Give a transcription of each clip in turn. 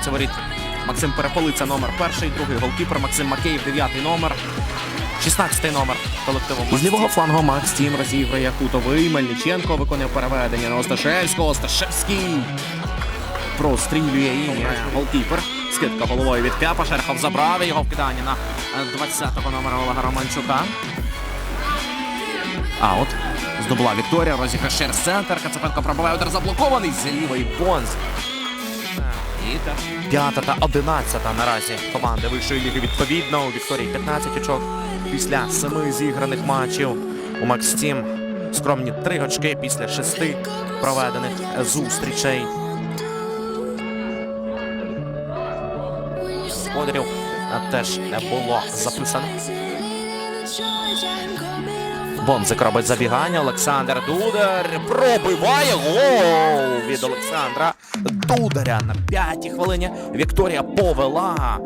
стійці воріт. Максим Переполиця номер перший, другий голкіпер. Максим Макеєв, дев'ятий номер. 16-й номер колективу. З лівого флангу Макс Тім розігрує кутовий. Мельниченко виконує переведення на Осташевського. Осташевський прострілює і голкіпер. Скидка головою від Кепа. Шерхов забрав його вкидання на е, 20-го номера Олега Романчука. Аут. Здобула Вікторія. Розіграш через центр. Кацапенко пробиває удар заблокований. З лівої Бонз. П'ята та одинадцята наразі команди вищої ліги відповідно. У Вікторії 15 очок після семи зіграних матчів. У Макстім скромні три очки після шести проведених зустрічей. Господарів теж не було записано. Бонзик робить забігання. Олександр Дудар пробиває гол від Олександра Дударя на п'ятій хвилині. Вікторія повела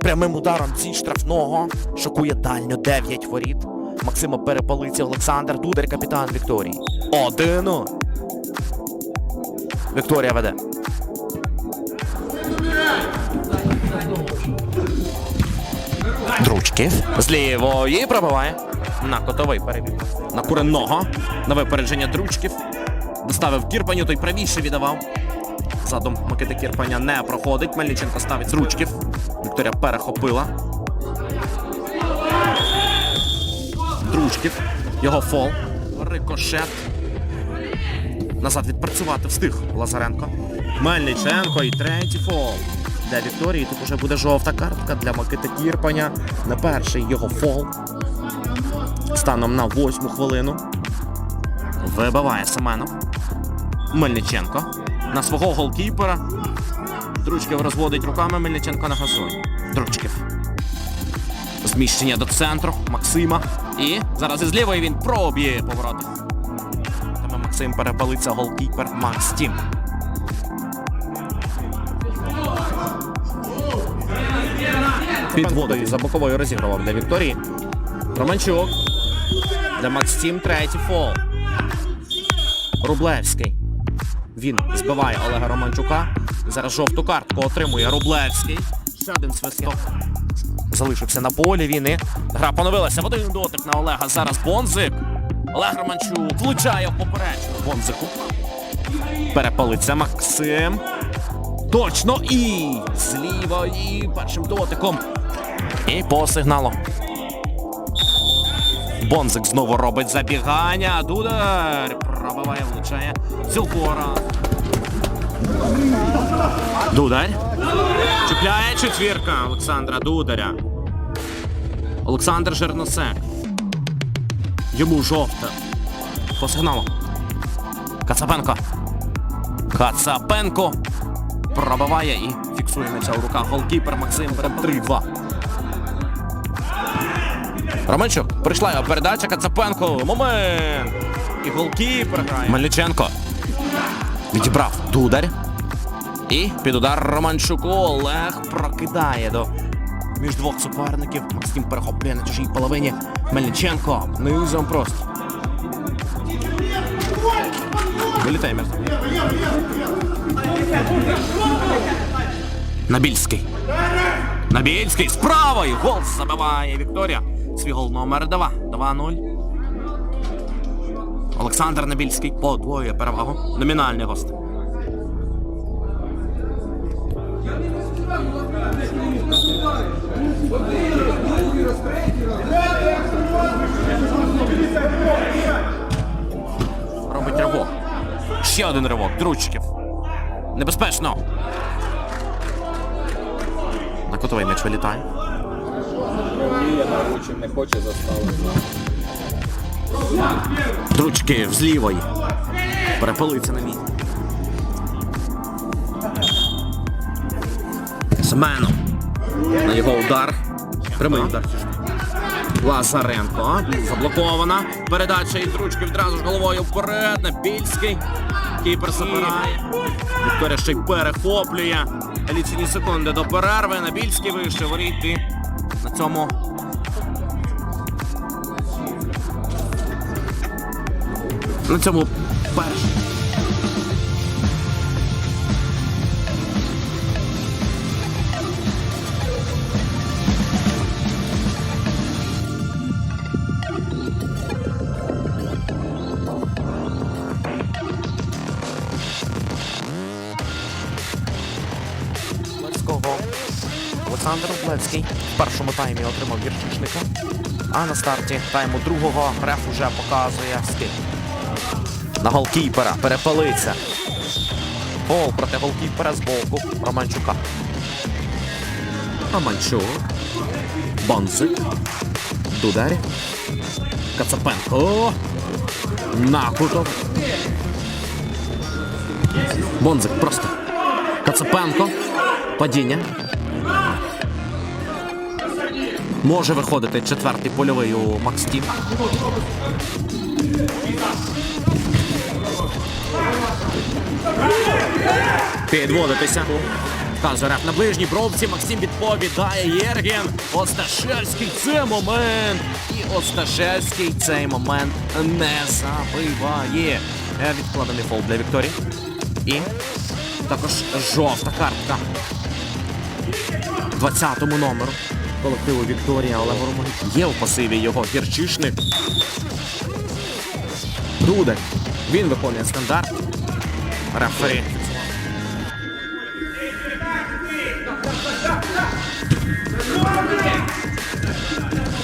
прямим ударом зі штрафного. Шокує дальню 9 воріт. Максима перепалиці Олександр Дудар, капітан Вікторії. Один. Вікторія веде. Дручків. З лівої пробиває. На котовий перебіг. На куренного. На випередження дручків. Доставив Кірпаню, той правіше віддавав. Задум Микити Кірпаня не проходить. Мельниченко ставить з ручків. Вікторія перехопила. Дручків. Його фол. Рикошет. Назад відпрацювати встиг Лазаренко. Мельниченко і третій фол. Для Вікторії тут уже буде жовта картка для Микити Кірпаня. На перший його фол. Станом на восьму хвилину. Вибиває Семенов. Мельниченко. На свого голкіпера. Дручків розводить руками Мельниченко на газоні. Дручків. Зміщення до центру Максима. І зараз із лівої він проб'є повороти. Тому Максим перепалиться голкіпер Макс Тім. Під водою за боковою розігрував для Вікторії. Романчук. Для Макс Тім третій фол. Рублевський. Він збиває Олега Романчука. Зараз жовту картку отримує Рублевський. Ще один свисток. Залишився на полі. Він і гра поновилася один дотик на Олега. Зараз Бонзик. Олег Романчук влучає в поперечну Бонзику. Перепалиться Максим. Точно і з лівої першим дотиком. І по сигналу. Бонзик знову робить забігання. Дудар пробиває, влучає. Цілкора. Дудар. Чіпляє четвірка Олександра Дударя. Олександр Жерносек. Йому жовта. По сигналу. Кацапенко. Кацапенко. Пробиває і фіксує м'яча у руках. Голкіпер Максим бере 3-2. Романчук, прийшла його передача Кацапенко. Момент. І голкіпер грає. Мельниченко. Відібрав Дудар. І під удар Романчуку Олег прокидає до між двох суперників. Максим перехоплює на чужій половині. Мельниченко. Низом просто. Вилітає м'яч. Набільський. Набільський з правої. Гол забиває Вікторія. Свій гол номер 2. 2-0. Олександр Набільський подвоює перевагу. Номінальний гость. Робить ривок. Ще один ривок. Дручків. Небезпечно. На котовий м'яч вилітає. Не хоче заставити. Дручки з лівої. Перепалиться на місці. Семенов. На його удар. Прямий удар. Лазаренко. Заблокована. Передача і дручки відразу ж головою вперед. Набільський. Кіпер забирає. Вікторія ще й перехоплює. Лічені секунди до перерви. Набільський вище воріт. І на цьому на цьому перш. Олександр Блецький в першому таймі отримав вірчичника. А на старті тайму другого реф уже показує скидку. На голкіпера перепалиться. Гол проти голкіпера з боку Романчука. Романчук. Бонзик. Дударі. Кацапенко. Накутов. Бонзик просто. Кацапенко. Падіння. Може виходити четвертий польовий у Макс Тім. Підводитися. Вказує реф на ближній бровці. Максим відповідає. Єрген. Осташевський це момент. І Осташевський цей момент не забиває. Е, Відкладений фол для Вікторії. І також жовта картка. 20-му номеру колективу Вікторія Олег Романюк. Є у пасиві його гірчишник. Дудар. Він виконує стандарт. Рефері.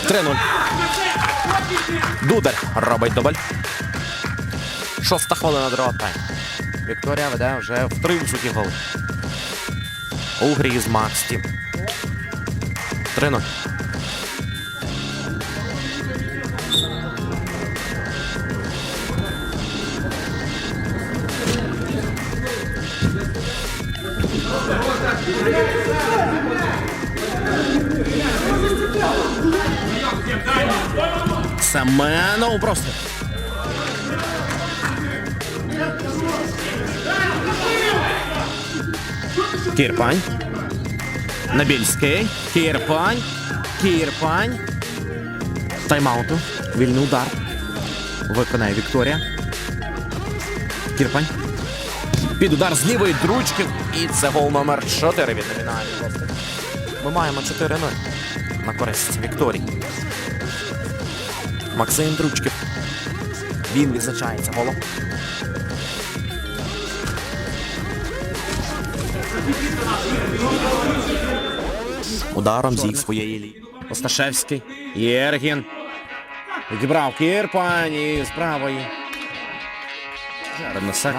3-0. Дудар робить дубль. Шоста хвилина другого тайму. Вікторія веде вже в три високі голи. У грі з Макс Тім. 3-0. Семенов просто. Кірпань. Набільський. Кірпань. Кірпань. Тайм-ауту. Вільний удар. Виконає Вікторія. Кірпань. Під удар з лівої дручки. І це гол номер 4 від номінальної. Ми маємо 4-0 на користь Вікторії. Максим Дручків. Він відзначається голом. Ударом зіг своєї лії. Осташевський. Єргін. Відібрав Кірпань і з правої. Жерносек.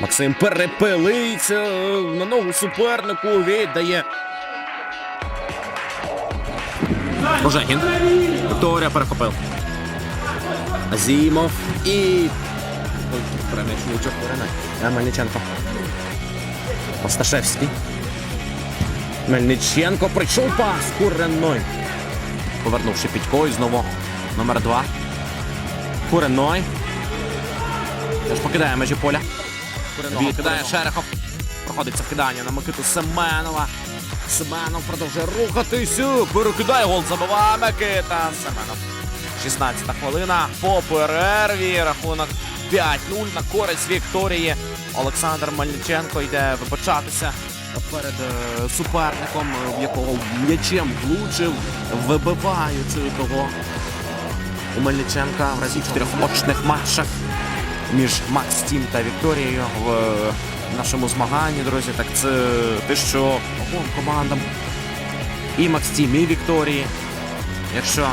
Максим перепилиться на ногу супернику. Віддає. Ожегін. Вікторія перехопив. Азімов і. Мельниченко. Осташевський. Мельниченко прийшов пас Куренной. Повернувши Підько і знову номер два. Куренной. Теж покидає межі поля. Куренной кидає Шерехов. Проходиться вкидання на Микиту Семенова. Семенов продовжує рухатися. Перекидає гол, забиває Микита Семенов. 16 хвилина по перерві. Рахунок 5-0 на користь Вікторії. Олександр Мельниченко йде вибачатися перед е, суперником, в якого м'ячем влучив, вибиваючи того. У Мельниченка в разі чотирьох очних матчах між Макс Тім та Вікторією в е, нашому змаганні, друзі. Так це те, що обом командам і Макс Тім, і Вікторії. Якщо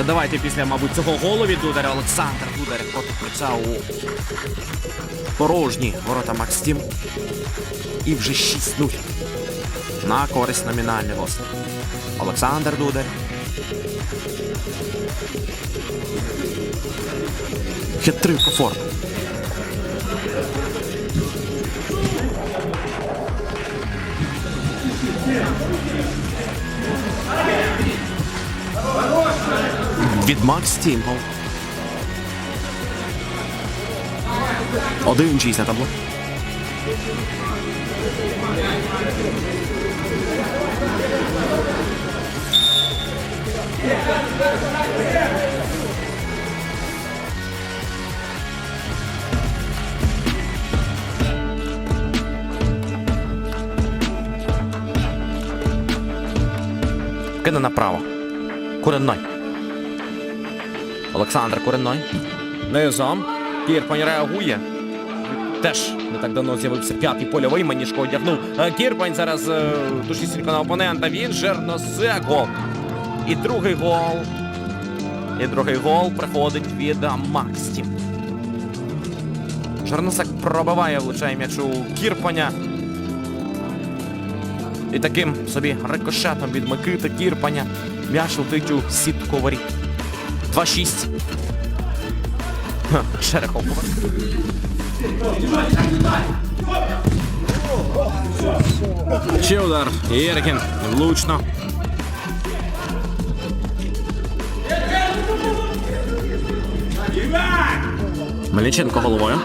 Е, Давайте після, мабуть, цього голу від Дударя Олександр Дудар котиться у порожні ворота Макс Тім. І вже 6-0 на користь номінальний гостей. Олександр Дудар. Хитрий комфорт. Від Макс Тімгол. Один чийсь на табло. Кине направо. Куренной. Олександр Куренной. Низом. Кірпань реагує. Теж не так давно з'явився п'ятий польовий, манішко одягнув. Е, Кірпань зараз е, душісінько на опонента. Він жерносек. Гол. І другий гол. І другий гол приходить від Максті. Жерносек пробиває, влучає м'яч у Кірпаня. І таким собі рикошетом від Микити Кірпаня м'яч летить у сітку воріт. 2-6. Ха, Черехов повернув. Ще удар. Єрикін. Влучно. Мельниченко головою.